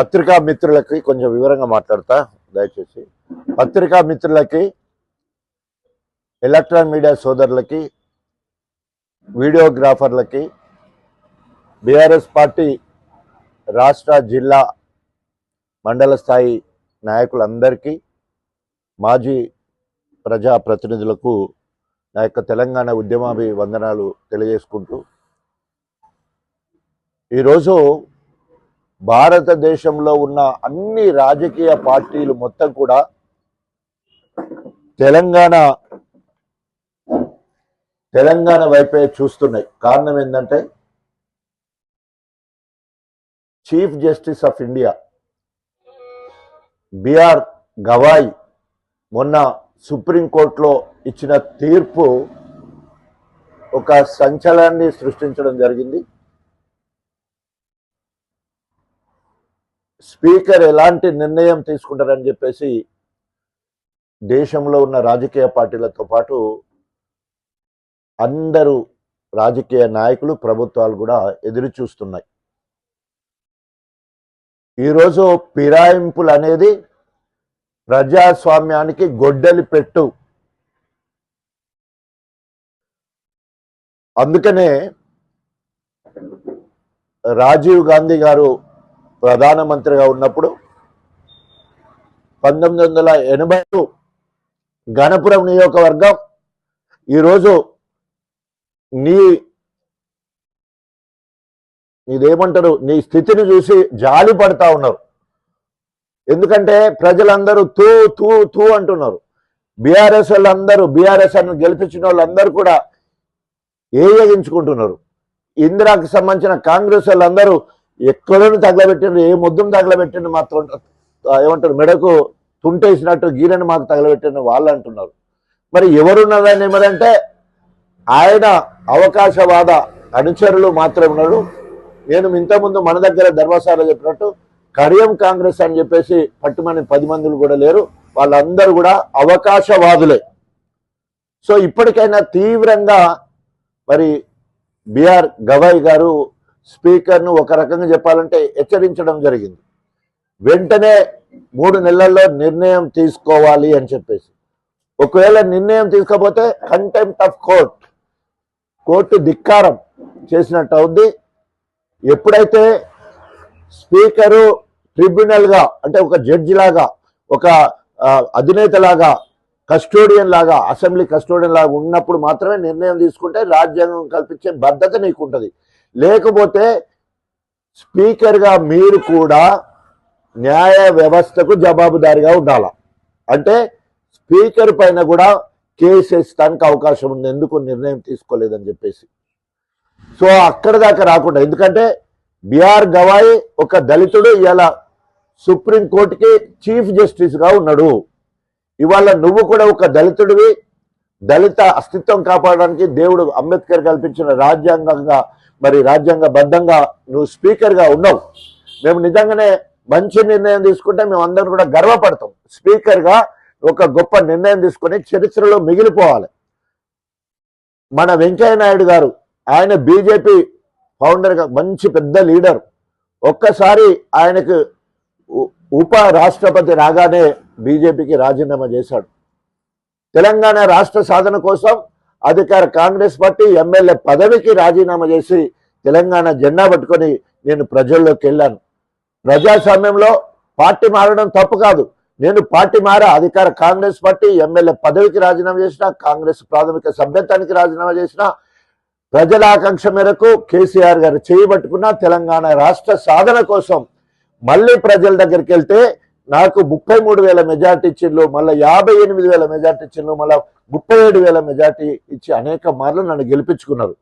పత్రికా మిత్రులకి కొంచెం వివరంగా మాట్లాడతా దయచేసి. పత్రికా మిత్రులకి ఎలక్ట్రానిక్ మీడియా సోదరులకి వీడియోగ్రాఫర్లకి బీఆర్ఎస్ పార్టీ రాష్ట్ర జిల్లా మండల స్థాయి నాయకులందరికీ మాజీ ప్రజా ప్రతినిధులకు నా యొక్క తెలంగాణ ఉద్యమాభివందనాలు తెలియజేసుకుంటూ ఈరోజు భారతదేశంలో ఉన్న అన్ని రాజకీయ పార్టీలు మొత్తం కూడా తెలంగాణ తెలంగాణ వైపే చూస్తున్నాయి. కారణం ఏంటంటే chief justice of India B R Gavai మొన్న సుప్రీంకోర్టులో ఇచ్చిన తీర్పు ఒక సంచలనాన్ని సృష్టించడం జరిగింది. స్పీకర్ ఎలాంటి నిర్ణయం తీసుకుంటారని చెప్పేసి దేశంలో ఉన్న రాజకీయ పార్టీలతో పాటు అందరూ రాజకీయ నాయకులు ప్రభుత్వాలు కూడా ఎదురు చూస్తున్నాయి ఈరోజు పిరాయింపులు అనేది ప్రజాస్వామ్యానికి గొడ్డలి పెట్టు. అందుకనే రాజీవ్ గాంధీ గారు ప్రధానమంత్రిగా ఉన్నప్పుడు పంతొమ్మిది వందల ఎనభై గణపురం నియోజకవర్గం ఈరోజు నీ నీదేమంటారు? నీ స్థితిని చూసి జాలి పడతా ఉన్నారు. ఎందుకంటే ప్రజలందరూ తూ తూ తూ అంటున్నారు. బీఆర్ఎస్ వాళ్ళందరూ బీఆర్ఎస్ అని గెలిపించిన వాళ్ళందరూ కూడా ఏయగించుకుంటున్నారు. ఇందిరాకి సంబంధించిన కాంగ్రెస్ వాళ్ళందరూ ఎక్కడని తగలబెట్టిండ్రు ఏ ముద్దును తగలబెట్టిండ్రు మాత్రం. ఏమంటారు మెడకు తుంటేసినట్టు గీరని మాకు తగలబెట్టిన వాళ్ళు అంటున్నారు. మరి ఎవరున్నారని ఏమరంటే ఆయన అవకాశవాద అనుచరులు మాత్రమే ఉన్నారు. నేను ఇంతకుముందు మన దగ్గర ధర్మశాల చెప్పినట్టు కడియం కాంగ్రెస్ అని చెప్పేసి పట్టుమని పది మందులు కూడా లేరు. వాళ్ళందరూ కూడా అవకాశవాదులే. సో ఇప్పటికైనా తీవ్రంగా మరి బిఆర్ గవాయ్ గారు స్పీకర్ను ఒక రకంగా చెప్పాలంటే హెచ్చరించడం జరిగింది. వెంటనే మూడు నెలల్లో నిర్ణయం తీసుకోవాలి అని చెప్పేసి. ఒకవేళ నిర్ణయం తీసుకోకపోతే కంటెంప్ట్ ఆఫ్ కోర్ట్ కోర్టు ధిక్కారం చేసినట్టు అవుద్ది. ఎప్పుడైతే స్పీకరు ట్రిబ్యునల్గా అంటే ఒక జడ్జి లాగా ఒక అధినేత లాగా కస్టోడియన్ లాగా అసెంబ్లీ కస్టోడియన్ లాగా ఉన్నప్పుడు మాత్రమే నిర్ణయం తీసుకుంటే రాజ్యాంగం కల్పించే భద్రత నీకు ఉంటుంది లేకపోతే స్పీకర్గా మీరు కూడా న్యాయ వ్యవస్థకు జవాబుదారిగా ఉండాల? అంటే స్పీకర్ పైన కూడా కేసు వేస్తానికి అవకాశం ఉంది. ఎందుకు నిర్ణయం తీసుకోలేదని చెప్పేసి. సో అక్కడ దాకా రాకుండా. ఎందుకంటే బిఆర్ గవాయి ఒక దళితుడు ఇలా సుప్రీం కోర్టుకి చీఫ్ జస్టిస్గా ఉన్నాడు. ఇవాళ నువ్వు కూడా ఒక దళితుడివి. దళిత అస్తిత్వం కాపాడడానికి దేవుడు అంబేద్కర్ కల్పించిన రాజ్యాంగంగా మరి రాజ్యాంగ బద్ధంగా నువ్వు స్పీకర్గా ఉన్నావు. మేము నిజంగానే మంచి నిర్ణయం తీసుకుంటే మేము అందరం కూడా గర్వపడతాం. స్పీకర్గా ఒక గొప్ప నిర్ణయం తీసుకొని చరిత్రలో మిగిలిపోవాలి. మన వెంకయ్య నాయుడు గారు ఆయన బీజేపీ ఫౌండర్గా మంచి పెద్ద లీడర్. ఒక్కసారి ఆయనకు ఉప రాష్ట్రపతి రాగానే బీజేపీకి రాజీనామా చేశాడు. తెలంగాణ రాష్ట్ర సాధన కోసం అధికార కాంగ్రెస్ పార్టీ ఎమ్మెల్యే పదవికి రాజీనామా చేసి తెలంగాణ జెండా పట్టుకొని నేను ప్రజల్లోకి వెళ్ళాను. ప్రజాస్వామ్యంలో పార్టీ మారడం తప్పు కాదు. నేను పార్టీ మారా అధికార కాంగ్రెస్ పార్టీ ఎమ్మెల్యే పదవికి రాజీనామా చేసిన కాంగ్రెస్ ప్రాథమిక సభ్యత్వానికి రాజీనామా చేసిన ప్రజల ఆకాంక్ష మేరకు కేసీఆర్ గారు చేయబట్టుకున్న తెలంగాణ రాష్ట్ర సాధన కోసం మళ్ళీ ప్రజల దగ్గరికి వెళ్తే నాకు ముప్పై మూడు వేల మెజార్టీ ఇచ్చిండ్రు మళ్ళీ యాభై ఎనిమిది వేల మెజార్టీ ఇచ్చిండ్రు మళ్ళీ ముప్పై ఏడు వేల మెజార్టీ ఇచ్చి అనేక మార్లు నన్ను గెలిపించుకున్నారు.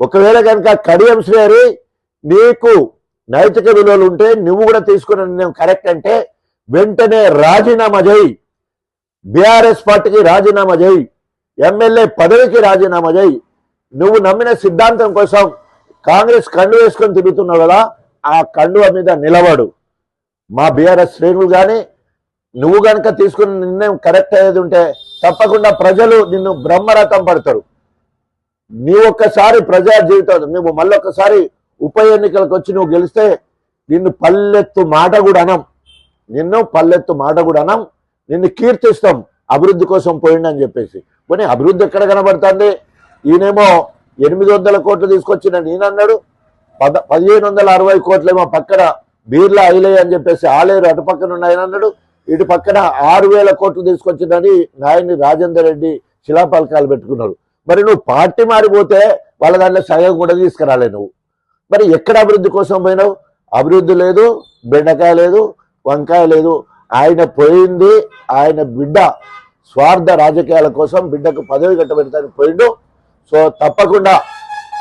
ఒకవేళ కనుక కడియం శ్రేరి నీకు నైతిక విలువలు ఉంటే నువ్వు కూడా తీసుకున్న నిర్ణయం కరెక్ట్ అంటే వెంటనే రాజీనామా చేయి. బీఆర్ఎస్ పార్టీకి రాజీనామా చేయి. ఎమ్మెల్యే పదవికి రాజీనామా చేయి. నువ్వు నమ్మిన సిద్ధాంతం కోసం కాంగ్రెస్ కండు వేసుకొని తిరుగుతున్నావు కదా ఆ కండువ మీద నిలబడు. మా బీఆర్ఎస్ శ్రేణులు కానీ నువ్వు గనక తీసుకున్న నిర్ణయం కరెక్ట్ అయ్యేది ఉంటే తప్పకుండా ప్రజలు నిన్ను బ్రహ్మరథం పడతారు. నీ ఒక్కసారి ప్రజా జీవితం నువ్వు మళ్ళొక్కసారి ఉప ఎన్నికలకు వచ్చి నువ్వు గెలిస్తే నిన్ను పల్లెత్తు మాట కూడా అనం. నిన్ను పల్లెత్తు మాట కూడా అనం. నిన్ను కీర్తిస్తాం. అభివృద్ధి కోసం పోయిండని చెప్పేసి. పోనీ అభివృద్ధి ఎక్కడ కనబడుతుంది? ఈయనేమో ఎనిమిది వందల కోట్లు తీసుకొచ్చిన నేనన్నాడు. పద పదిహేను వందల అరవై కోట్లేమో పక్కన బీర్లా ఐలే అని చెప్పేసి ఆలేరు అటు పక్కన ఉన్నాయని అన్నాడు ఇటు పక్కన ఆరు వేల కోట్లు తీసుకొచ్చిందని నాయని రాజేందర్ రెడ్డి శిలాపలకాలు పెట్టుకున్నారు. మరి నువ్వు పార్టీ మారిపోతే వాళ్ళ దాంట్లో సగం కూడా తీసుకురాలే నువ్వు. మరి ఎక్కడ అభివృద్ధి కోసం పోయినావు? అభివృద్ధి లేదు బెండకాయ లేదు వంకాయ లేదు. ఆయన పోయింది ఆయన బిడ్డ స్వార్థ రాజకీయాల కోసం బిడ్డకు పదవి కట్టబెడతానికి పోయిండు. సో తప్పకుండా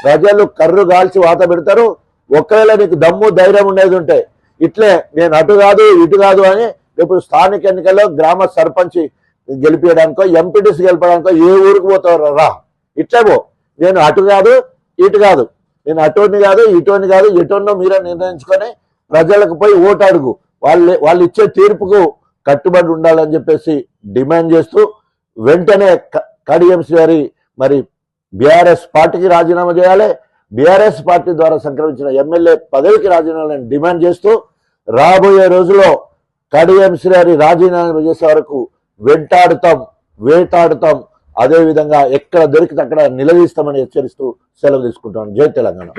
ప్రజలు కర్రు కాల్చి వాత పెడతారు. ఒకవేళ నీకు దమ్ము ధైర్యం ఉండేది ఉంటే ఇట్లే నేను అటు కాదు ఇటు కాదు అని రేపు స్థానిక ఎన్నికల్లో గ్రామ సర్పంచ్ గెలిపించడానికో ఎంపీటీసీ గెలిపడానికో ఏ ఊరికి పోతారో రా. ఇట్లే పో. నేను అటు కాదు ఇటు కాదు. నేను అటోని కాదు ఇటోని కాదు ఎటోన్నో మీరే నిర్ణయించుకొని ప్రజలకు పోయి ఓటు అడుగు. వాళ్ళు వాళ్ళు ఇచ్చే తీర్పుకు కట్టుబడి ఉండాలని చెప్పేసి డిమాండ్ చేస్తూ వెంటనే క- కడియంసి గారి మరి బీఆర్ఎస్ పార్టీకి రాజీనామా చేయాలి. బీఆర్ఎస్ పార్టీ ద్వారా సంక్రమించిన ఎమ్మెల్యే పదవికి రాజీనామాలను డిమాండ్ చేస్తూ రాబోయే రోజుల్లో కడియంసి గారి రాజీనామా చేసే వరకు వెంటాడుతాం వేటాడుతాం. అదేవిధంగా ఎక్కడ దొరికితే అక్కడ నిలదీస్తామని హెచ్చరిస్తూ సెలవు తీసుకుంటాం జై తెలంగాణ.